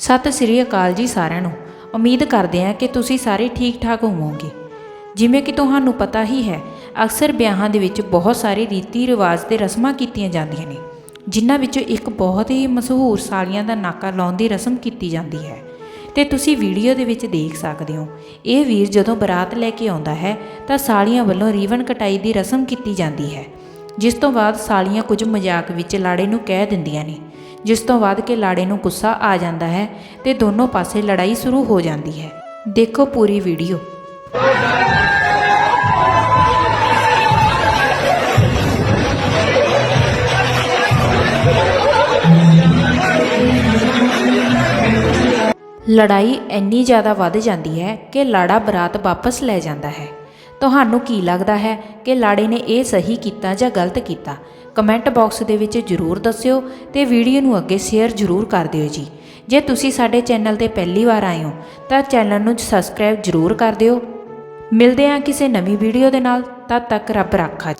ਸਤਿ ਸ੍ਰੀ ਅਕਾਲ ਜੀ ਸਾਰਿਆਂ ਨੂੰ। ਉਮੀਦ ਕਰਦੇ ਹਾਂ ਕਿ ਤੁਸੀਂ ਸਾਰੇ ਠੀਕ ਠਾਕ ਹੋਵੋਗੇ। ਜਿਵੇਂ ਕਿ ਤੁਹਾਨੂੰ ਪਤਾ ਹੀ ਹੈ, ਅਕਸਰ ਵਿਆਹਾਂ ਦੇ ਵਿੱਚ ਬਹੁਤ ਸਾਰੇ ਰੀਤੀ ਰਿਵਾਜ ਤੇ ਰਸਮਾਂ ਕੀਤੀਆਂ ਜਾਂਦੀਆਂ ਨੇ, ਜਿਨ੍ਹਾਂ ਵਿੱਚੋਂ ਇੱਕ ਬਹੁਤ ਹੀ ਮਸ਼ਹੂਰ ਸਾਲੀਆਂ ਦਾ ਨਾਕਾ ਲਾਉਣ ਦੀ ਰਸਮ ਕੀਤੀ ਜਾਂਦੀ ਹੈ। ਤੇ ਤੁਸੀਂ ਵੀਡੀਓ ਦੇ ਵਿੱਚ ਦੇਖ ਸਕਦੇ ਹੋ, ਇਹ ਵੀਰ ਜਦੋਂ ਬਰਾਤ ਲੈ ਕੇ ਆਉਂਦਾ ਹੈ, ਤਾਂ ਸਾਲੀਆਂ ਵੱਲੋਂ ਰੀਵਨ ਕਟਾਈ ਦੀ ਰਸਮ ਕੀਤੀ ਜਾਂਦੀ ਹੈ। ਜਿਸ ਤੋਂ ਬਾਅਦ ਸਾਲੀਆਂ ਕੁਝ ਮਜ਼ਾਕ ਵਿੱਚ ਲਾੜੇ ਨੂੰ ਕਹਿ ਦਿੰਦੀਆਂ ਨੇ। ਜਿਸ ਤੋਂ ਬਾਅਦ ਕਿ ਲਾੜੇ ਨੂੰ ਗੁੱਸਾ ਆ ਜਾਂਦਾ ਹੈ ਤੇ ਦੋਨੋਂ ਪਾਸੇ ਲੜਾਈ ਸ਼ੁਰੂ ਹੋ ਜਾਂਦੀ ਹੈ। ਦੇਖੋ ਪੂਰੀ ਵੀਡੀਓ। ਲੜਾਈ ਇੰਨੀ ਜ਼ਿਆਦਾ ਵੱਧ ਜਾਂਦੀ ਹੈ ਕਿ ਲਾੜਾ ਬਰਾਤ ਵਾਪਸ ਲੈ ਜਾਂਦਾ ਹੈ। ਤੁਹਾਨੂੰ ਕੀ ਲੱਗਦਾ ਹੈ ਕਿ ਲਾੜੇ ਨੇ ਇਹ ਸਹੀ ਕੀਤਾ ਜਾਂ ਗਲਤ ਕੀਤਾ? ਕਮੈਂਟ ਬਾਕਸ ਦੇ ਵਿੱਚ ਜਰੂਰ ਦੱਸਿਓ ਤੇ ਵੀਡੀਓ ਨੂੰ ਅੱਗੇ ਸ਼ੇਅਰ ਜਰੂਰ ਕਰ ਦਿਓ ਜੀ। ਜੇ ਤੁਸੀਂ ਸਾਡੇ ਚੈਨਲ ਤੇ ਪਹਿਲੀ ਵਾਰ ਆਏ ਹੋ, ਤਾਂ ਚੈਨਲ ਨੂੰ ਸਬਸਕ੍ਰਾਈਬ ਜਰੂਰ ਕਰ ਦਿਓ। ਮਿਲਦੇ ਹਾਂ ਕਿਸੇ ਨਵੀਂ ਵੀਡੀਓ ਦੇ ਨਾਲ, ਤਦ ਤੱਕ ਰੱਬ ਰਾਖਾ